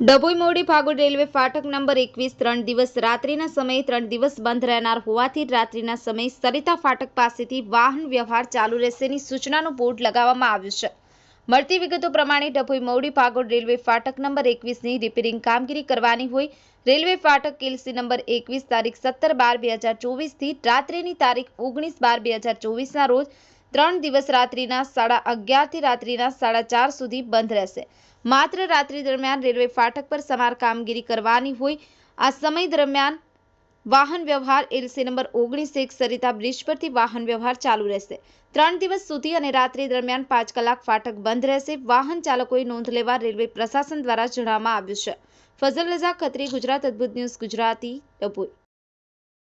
ડભોઈ મોડી ફાગોડ રેલવે ફાટક નંબર એકવીસ ત્રણ દિવસ રાત્રિના સમયે ત્રણ દિવસ બંધ રહેનાર હોવાથી રાત્રિના સમયે સરિતા ફાટક પાસેથી વાહન વ્યવહાર ચાલુ રહેશેની સૂચનાનું બોર્ડ લગાવવામાં આવ્યું છે. મળતી વિગતો પ્રમાણે ડભોઈ મોડી ફાગોડ રેલવે ફાટક નંબર એકવીસની રિપેરિંગ કામગીરી કરવાની હોય, રેલવે ફાટક કેલસી નંબર એકવીસ તારીખ સત્તર બાર બે હજાર ચોવીસથી રાત્રિની તારીખ ઓગણીસ બાર બે હજાર ચોવીસના રોજ ત્રણ દિવસ રાત્રિના સાડા અગિયારથી રાત્રિના સાડા ચાર સુધી બંધ રહેશે. માત્ર રાત્રિ દરમિયાન રેલવે ફાટક પર સમાર કામગીરી કરવાની હોય, આ સમય દરમિયાન વાહન વ્યવહાર એલસી નંબર ઓગણીસ એક સરિતા બ્રિજ પરથી વાહન વ્યવહાર ચાલુ રહેશે. ત્રણ દિવસ સુધી અને રાત્રિ દરમિયાન પાંચ કલાક ફાટક બંધ રહેશે. વાહન ચાલકોએ નોંધ લેવા રેલવે પ્રશાસન દ્વારા જણાવવામાં આવ્યું છે. ફઝલ રઝા ખત્રી, ગુજરાત અદ્ભુત ન્યૂઝ, ગુજરાતી ડભોઈ